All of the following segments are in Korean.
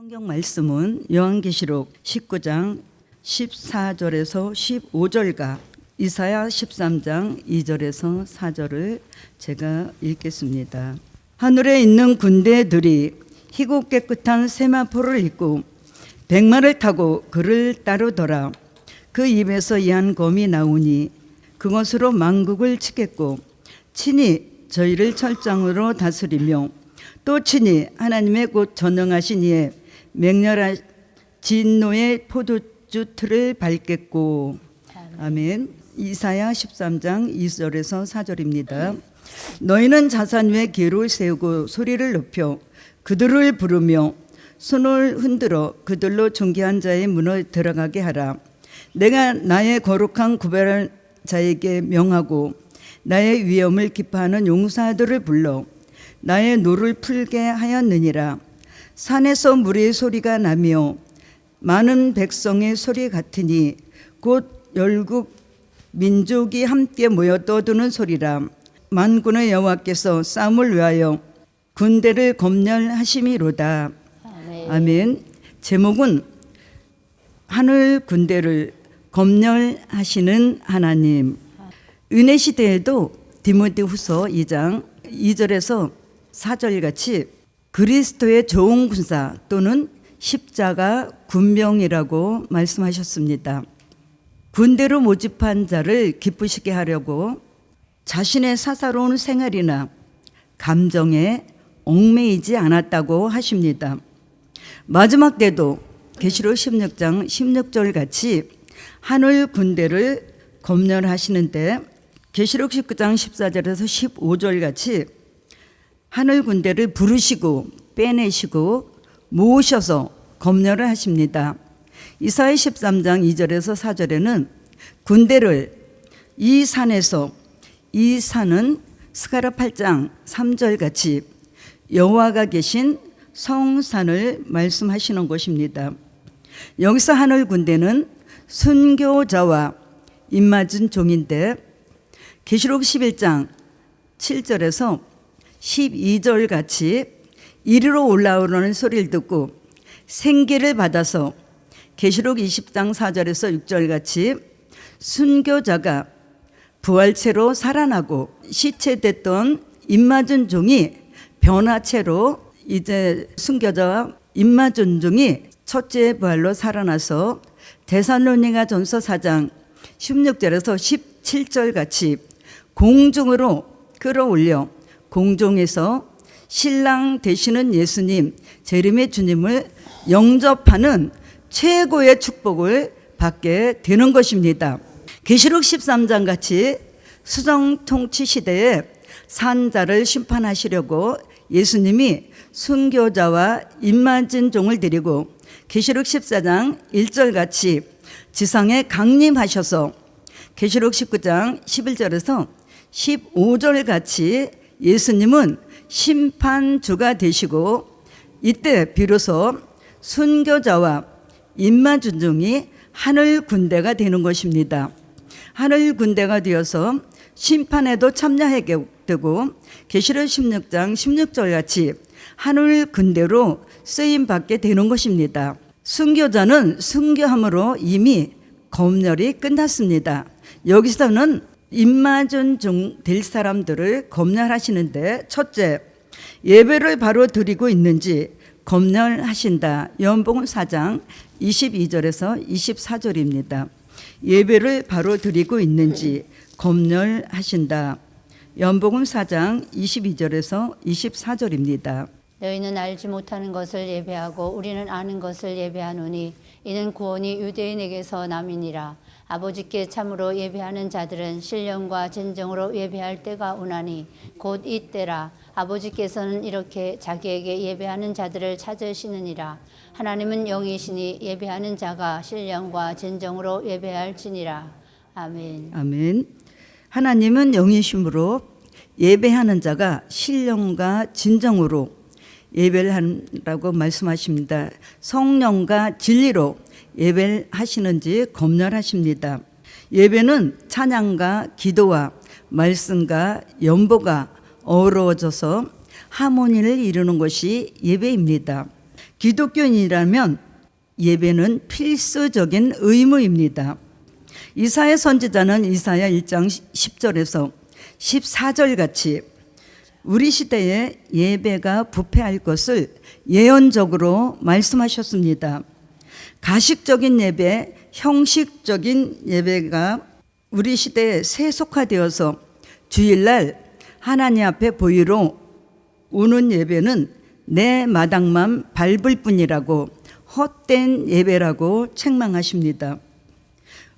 성경 말씀은 요한계시록 19장 14절에서 15절과 이사야 13장 2절에서 4절을 제가 읽겠습니다. 하늘에 있는 군대들이 희고 깨끗한 세마포를 입고 백마를 타고 그를 따르더라. 그 입에서 이한 검이 나오니 그것으로 만국을 치겠고 친히 저희를 철장으로 다스리며 또 친히 하나님의 곧 전능하신 이의 맹렬한 진노의 포도주 틀을 밟겠고 아멘. 이사야 13장 2절에서 4절입니다. 너희는 자산 위에 기를 세우고 소리를 높여 그들을 부르며 손을 흔들어 그들로 존귀한 자의 문을 들어가게 하라. 내가 나의 거룩한 구별한 자에게 명하고 나의 위엄을 기뻐하는 용사들을 불러 나의 노를 풀게 하였느니라. 산에서 물의 소리가 나며 많은 백성의 소리 같으니 곧 열국 민족이 함께 모여 떠드는 소리라. 만군의 여호와께서 싸움을 위하여 군대를 검열하심이로다. 아멘. 아멘. 제목은 하늘 군대를 검열하시는 하나님. 은혜 시대에도 디모데후서 2장 2절에서 4절 같이 그리스도의 좋은 군사 또는 십자가 군병이라고 말씀하셨습니다. 군대로 모집한 자를 기쁘시게 하려고 자신의 사사로운 생활이나 감정에 얽매이지 않았다고 하십니다. 마지막 때도 계시록 16장 16절 같이 하늘 군대를 검열하시는데 계시록 19장 14절에서 15절 같이 하늘 군대를 부르시고 빼내시고 모으셔서 검열을 하십니다. 이사야 13장 2절에서 4절에는 군대를 이 산에서 이 산은 스가라 8장 3절 같이 여호와가 계신 성산을 말씀하시는 것입니다. 여기서 하늘 군대는 순교자와 입맞은 종인데 계시록 11장 7절에서 12절 같이 이리로 올라오는 소리를 듣고 생기를 받아서 계시록 20장 4절에서 6절 같이 순교자가 부활체로 살아나고 시체됐던 입맞은 종이 변화체로 이제 순교자와 입맞은 종이 첫째 부활로 살아나서 대산로니가 전서 4장 16절에서 17절 같이 공중으로 끌어올려 공중에서 신랑 되시는 예수님, 재림의 주님을 영접하는 최고의 축복을 받게 되는 것입니다. 계시록 13장 같이 수정 통치 시대에 산자를 심판하시려고 예수님이 순교자와 입맞은 종을 데리고 계시록 14장 1절 같이 지상에 강림하셔서 계시록 19장 11절에서 15절 같이 예수님은 심판주가 되시고 이때 비로소 순교자와 입맞은 종이 하늘 군대가 되는 것입니다. 하늘 군대가 되어서 심판에도 참여하게 되고 계시록 16장 16절 같이 하늘 군대로 쓰임 받게 되는 것입니다. 순교자는 순교함으로 이미 검열이 끝났습니다. 여기서는 입맞은 종될 사람들을 검열하시는데 첫째 예배를 바로 드리고 있는지 검열하신다. 연복음 4장 22절에서 24절입니다. 예배를 바로 드리고 있는지 검열하신다. 연복음 4장 22절에서 24절입니다. 너희는 알지 못하는 것을 예배하고 우리는 아는 것을 예배하노니 이는 구원이 유대인에게서 남이니라 아버지께 참으로 예배하는 자들은 신령과 진정으로 예배할 때가 오나니 곧 이때라. 아버지께서는 이렇게 자기에게 예배하는 자들을 찾으시느니라. 하나님은 영이시니 예배하는 자가 신령과 진정으로 예배할지니라. 아멘. 아멘. 하나님은 영이심으로 예배하는 자가 신령과 진정으로 예배를 한다고 말씀하십니다. 성령과 진리로 예배를 하시는지 검열하십니다. 예배는 찬양과 기도와 말씀과 연보가 어우러져서 하모니를 이루는 것이 예배입니다. 기독교인이라면 예배는 필수적인 의무입니다. 이사야 선지자는 이사야 1장 10절에서 14절 같이 우리 시대에 예배가 부패할 것을 예언적으로 말씀하셨습니다. 가식적인 예배, 형식적인 예배가 우리 시대에 세속화되어서 주일날 하나님 앞에 보이로 오는 예배는 내 마당만 밟을 뿐이라고 헛된 예배라고 책망하십니다.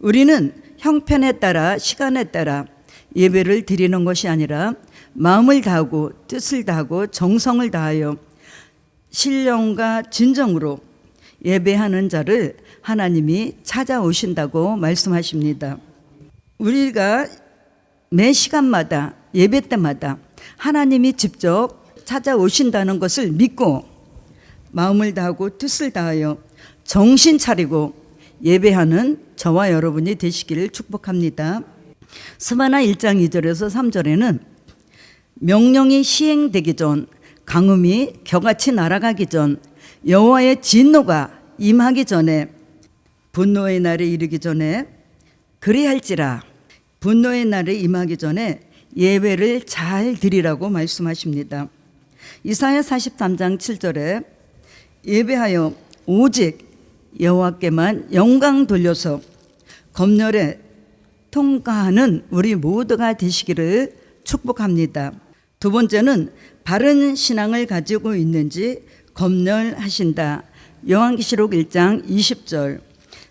우리는 형편에 따라 시간에 따라 예배를 드리는 것이 아니라 마음을 다하고 뜻을 다하고 정성을 다하여 신령과 진정으로 예배하는 자를 하나님이 찾아오신다고 말씀하십니다. 우리가 매 시간마다 예배 때마다 하나님이 직접 찾아오신다는 것을 믿고 마음을 다하고 뜻을 다하여 정신 차리고 예배하는 저와 여러분이 되시기를 축복합니다. 스바나 1장 2절에서 3절에는 명령이 시행되기 전 강음이 겨같이 날아가기 전 여호와의 진노가 임하기 전에 분노의 날에 이르기 전에 그리할지라 분노의 날에 임하기 전에 예배를 잘 드리라고 말씀하십니다. 이사야 43장 7절에 예배하여 오직 여호와께만 영광 돌려서 검열에 통과하는 우리 모두가 되시기를 축복합니다. 두 번째는 바른 신앙을 가지고 있는지 검열하신다. 요한계시록 1장 20절.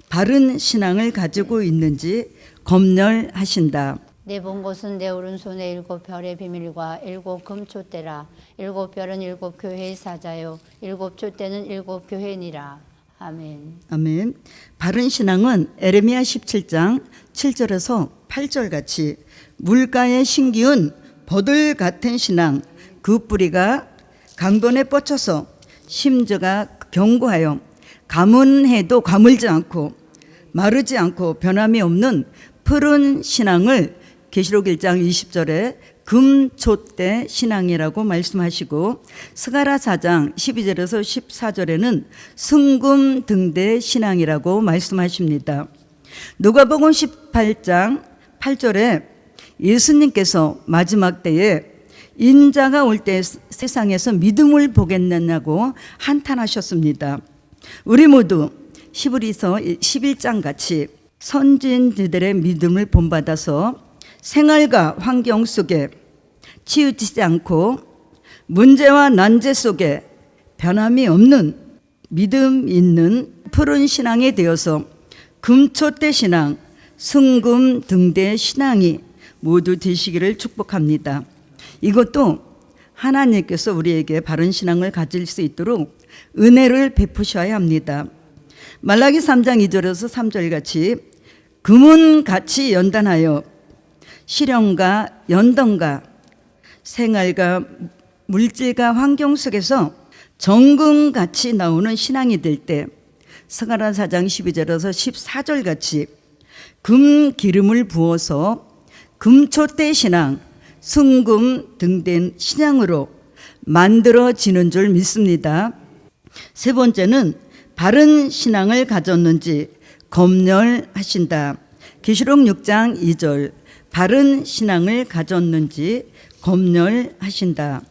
바른 신앙을 가지고 있는지 검열하신다. 내본 것은 내 오른손에 일곱 별의 비밀과 일곱 금초대라 일곱 별은 일곱 교회의 사자요 일곱 초대는 일곱 교회니라 아멘 아멘. 바른 신앙은 에레미야 17장 7절에서 8절 같이 물가에 신기운 버들 같은 신앙 그 뿌리가 강변에 뻗쳐서 심저가 견고하여 가문해도 가물지 않고 마르지 않고 변함이 없는 푸른 신앙을 계시록 1장 20절에 금초대 신앙이라고 말씀하시고 스가라 4장 12절에서 14절에는 승금 등대 신앙이라고 말씀하십니다. 누가복음 18장 8절에 예수님께서 마지막 때에 인자가 올 때 세상에서 믿음을 보겠느냐고 한탄하셨습니다. 우리 모두 히브리서 11장 같이 선진들의 믿음을 본받아서 생활과 환경 속에 치우치지 않고 문제와 난제 속에 변함이 없는 믿음 있는 푸른 신앙이 되어서 금초대 신앙, 승금 등대 신앙이 모두 되시기를 축복합니다. 이것도 하나님께서 우리에게 바른 신앙을 가질 수 있도록 은혜를 베푸셔야 합니다. 말라기 3장 2절에서 3절 같이 금은 같이 연단하여 실현과 연던과 생활과 물질과 환경 속에서 정금같이 나오는 신앙이 될때 스가라 4장 12절에서 14절 같이 금 기름을 부어서 금초대 신앙, 승금 등된 신앙으로 만들어지는 줄 믿습니다. 세 번째는 바른 신앙을 가졌는지 검열하신다. 계시록 6장 2절 바른 신앙을 가졌는지 검열하신다.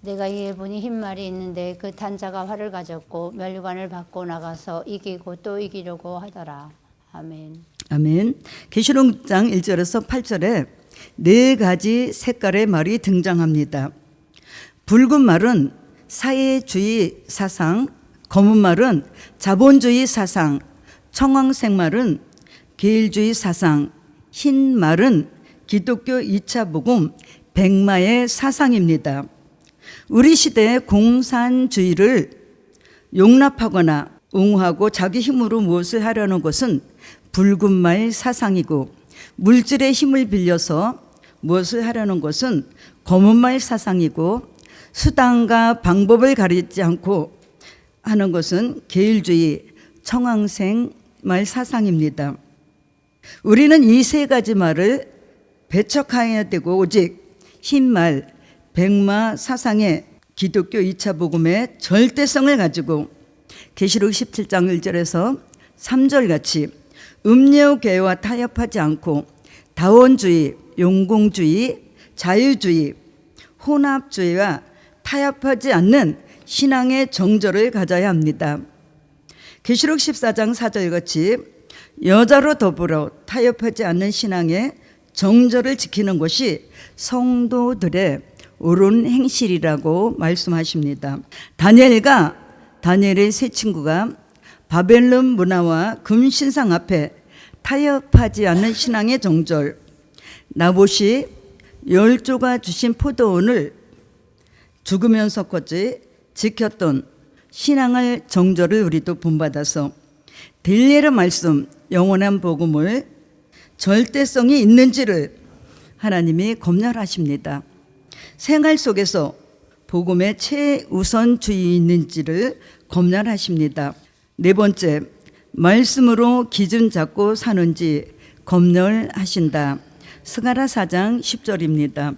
내가 이에 보니 흰 말이 있는데 그 탄자가 활을 가졌고 멸관을 받고 나가서 이기고 또 이기려고 하더라 아멘 아멘. 계시록 6장 1절에서 8절에 네 가지 색깔의 말이 등장합니다. 붉은 말은 사회주의 사상, 검은 말은 자본주의 사상, 청황색 말은 계일주의 사상, 흰 말은 기독교 2차 복음 백마의 사상입니다. 우리 시대의 공산주의를 용납하거나 옹호하고 자기 힘으로 무엇을 하려는 것은 붉은 말 사상이고 물질의 힘을 빌려서 무엇을 하려는 것은 검은 말 사상이고 수단과 방법을 가리지 않고 하는 것은 계율주의 청황생 말 사상입니다. 우리는 이 세 가지 말을 배척해야 되고 오직 흰말 백마 사상의 기독교 2차 복음의 절대성을 가지고 계시록 17장 1절에서 3절 같이 음료계와 타협하지 않고 다원주의, 용공주의, 자유주의, 혼합주의와 타협하지 않는 신앙의 정절을 가져야 합니다. 계시록 14장 4절 같이 여자로 더불어 타협하지 않는 신앙의 정절을 지키는 것이 성도들의 옳은 행실이라고 말씀하십니다. 다니엘과 다니엘의 세 친구가 바벨론 문화와 금신상 앞에 타협하지 않는 신앙의 정절, 나봇이 열조가 주신 포도원을 죽으면서까지 지켰던 신앙을 정절을 우리도 본받아서 딜리의 말씀 영원한 복음을 절대성이 있는지를 하나님이 검열하십니다. 생활 속에서 복음의 최우선주의 있는지를 검열하십니다. 네 번째, 말씀으로 기준 잡고 사는지 검열하신다. 스가라 4장 10절입니다.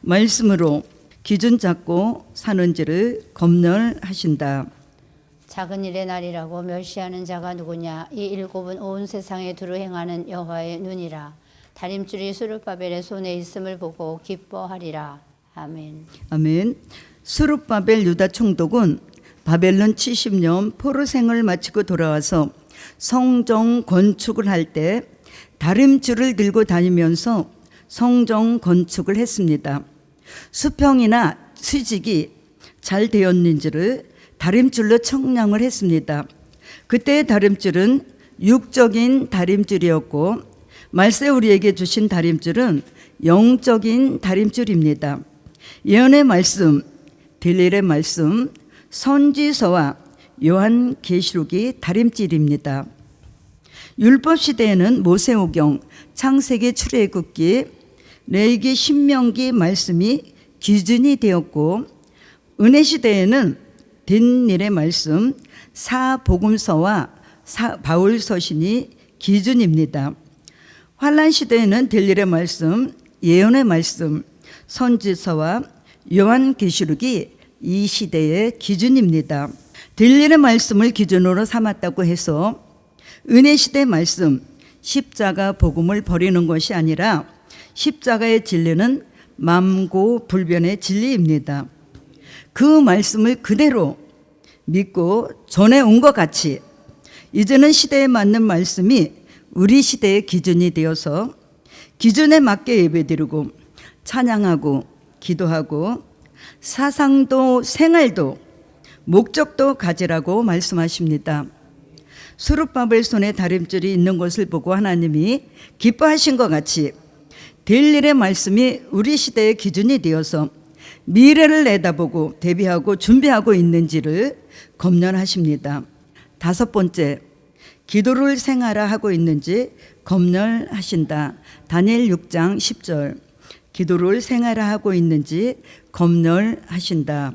말씀으로 기준 잡고 사는지를 검열하신다. 작은 일의 날이라고 멸시하는 자가 누구냐 이 일곱은 온 세상에 두루 행하는 여호와의 눈이라 다림줄이 수르바벨의 손에 있음을 보고 기뻐하리라 아멘 아멘. 수룹바벨 유다 총독은 바벨론 70년 포로생을 마치고 돌아와서 성정 건축을 할 때 다림줄을 들고 다니면서 성정 건축을 했습니다. 수평이나 수직이 잘 되었는지를 다림줄로 청량을 했습니다. 그때의 다림줄은 육적인 다림줄이었고 말세 우리에게 주신 다림줄은 영적인 다림줄입니다. 예언의 말씀, 딜릴의 말씀, 선지서와 요한 계시록이 다림질입니다. 율법 시대에는 모세오경, 창세기 출애굽기, 레이기 신명기 말씀이 기준이 되었고 은혜 시대에는 딘일의 말씀, 사복음서와 사, 바울 서신이 기준입니다. 환란 시대에는 딜릴의 말씀, 예언의 말씀, 선지서와 요한 계시록이 이 시대의 기준입니다. 딜릴의 말씀을 기준으로 삼았다고 해서 은혜 시대 말씀 십자가 복음을 버리는 것이 아니라 십자가의 진리는 만고 불변의 진리입니다. 그 말씀을 그대로 믿고 전해 온 것 같이 이제는 시대에 맞는 말씀이 우리 시대의 기준이 되어서 기준에 맞게 예배드리고 찬양하고 기도하고 사상도 생활도 목적도 가지라고 말씀하십니다. 수르바벨 손에 다림줄이 있는 것을 보고 하나님이 기뻐하신 것 같이 델일의 말씀이 우리 시대의 기준이 되어서 미래를 내다보고 대비하고 준비하고 있는지를 검열하십니다. 다섯 번째, 기도를 생활화 하고 있는지 검열하신다. 다니엘 6장 10절. 기도를 생활화 하고 있는지 검열하신다.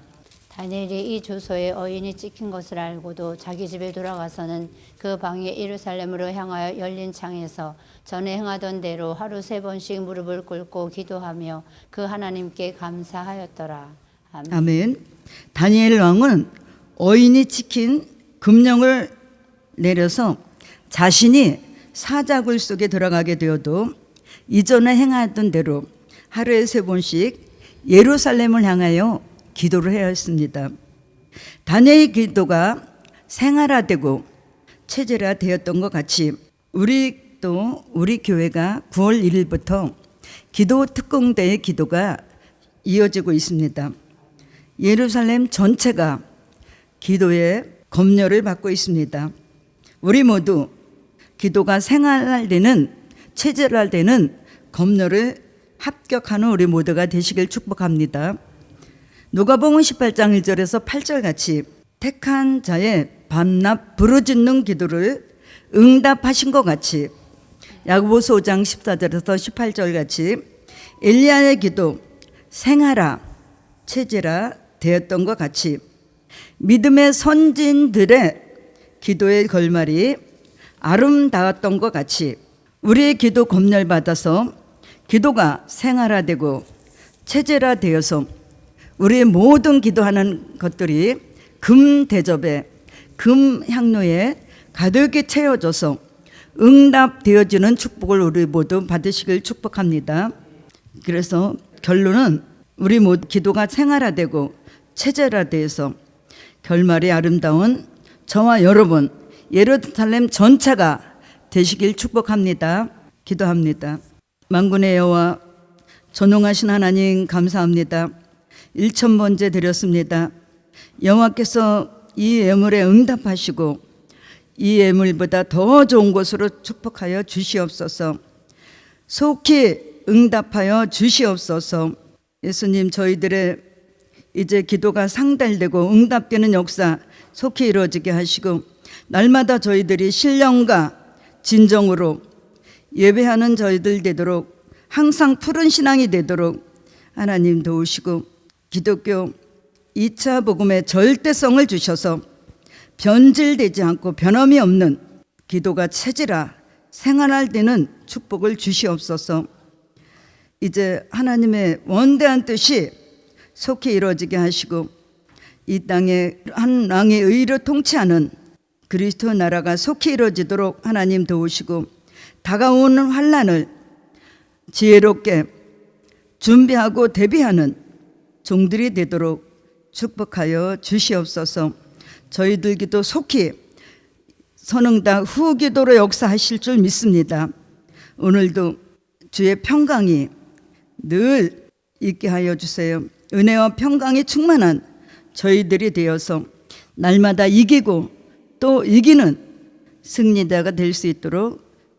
다니엘이 이 주소에 어인이 찍힌 것을 알고도 자기 집에 돌아가서는 그 방에 예루살렘으로 향하여 열린 창에서 전에 행하던 대로 하루 세 번씩 무릎을 꿇고 기도하며 그 하나님께 감사하였더라. 아멘. 아멘. 다니엘 왕은 어인이 지킨 금령을 내려서 자신이 사자굴 속에 들어가게 되어도 이전에 행하던 대로 하루에 세 번씩 예루살렘을 향하여 기도를 해야 했습니다. 다니엘의 기도가 생활화되고 체제화되었던 것 같이 우리 또 우리 교회가 9월 1일부터 기도 특공대의 기도가 이어지고 있습니다. 예루살렘 전체가 기도의 검열을 받고 있습니다. 우리 모두 기도가 생활화되는 체질화되는 검열을 합격하는 우리 모두가 되시길 축복합니다. 누가복음 18장 1절에서 8절 같이 택한 자의 밤낮 부르짖는 기도를 응답하신 것 같이 야고보서 5장 14절에서 18절 같이 엘리야의 기도 생하라 체제라 되었던 것 같이 믿음의 선진들의 기도의 결말이 아름다웠던 것 같이 우리의 기도 검열 받아서 기도가 생활화되고 체제화되어서 우리의 모든 기도하는 것들이 금 대접에 금 향로에 가득히 채워져서 응답되어지는 축복을 우리 모두 받으시길 축복합니다. 그래서 결론은 우리 모두 기도가 생활화되고 체제화돼서 결말이 아름다운 저와 여러분 예루살렘 전체가 되시길 축복합니다. 기도합니다. 만군의 여호와 전능하신 하나님 감사합니다. 1천 번째 드렸습니다. 여호와께서 이 예물에 응답하시고 이 예물보다 더 좋은 곳으로 축복하여 주시옵소서. 속히 응답하여 주시옵소서. 예수님 저희들의 이제 기도가 상달되고 응답되는 역사 속히 이루어지게 하시고 날마다 저희들이 신령과 진정으로 예배하는 저희들 되도록 항상 푸른 신앙이 되도록 하나님 도우시고 기독교 2차 복음의 절대성을 주셔서 변질되지 않고 변함이 없는 기도가 체질화 생활할 때는 축복을 주시옵소서. 이제 하나님의 원대한 뜻이 속히 이루어지게 하시고 이 땅에 한 왕의 의로 통치하는 그리스도 나라가 속히 이루어지도록 하나님 도우시고 다가오는 환란을 지혜롭게 준비하고 대비하는 종들이 되도록 축복하여 주시옵소서. 저희들 기도 속히 선응당 후 기도로 역사하실 줄 믿습니다. 오늘도 주의 평강이 늘 있게 하여 주세요. 은혜와 평강이 충만한 저희들이 되어서 날마다 이기고 또 이기는 승리자가 될 수 있도록